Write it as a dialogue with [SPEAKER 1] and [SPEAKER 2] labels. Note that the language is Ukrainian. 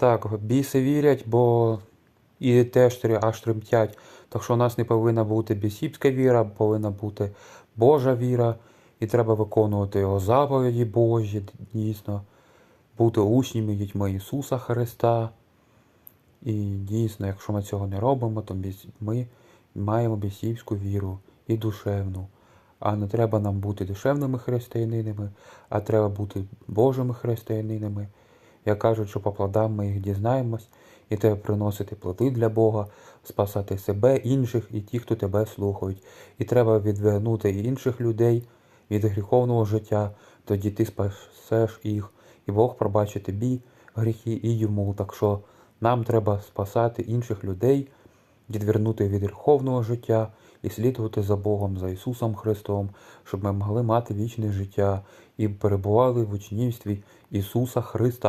[SPEAKER 1] Так, біси вірять, бо і теж аж тремтять. Так що у нас не повинна бути бісівська віра, повинна бути Божа віра, і треба виконувати його заповіді Божі, дійсно, бути учнями дітьми Ісуса Христа. І дійсно, якщо ми цього не робимо, то ми маємо бісівську віру і душевну. А не треба нам бути душевними християнинами, а треба бути Божими християнинами. Як кажуть, що по плодам ми їх дізнаємось, і треба приносити плоди для Бога, спасати себе, інших і ті, хто тебе слухають. І треба відвернути інших людей від гріховного життя, тоді ти спасеш їх, і Бог пробачить тобі гріхи і йому. Так що нам треба спасати інших людей, відвернути від гріховного життя і слідувати за Богом, за Ісусом Христом, щоб ми могли мати вічне життя і перебували в учнівстві Ісуса Христа.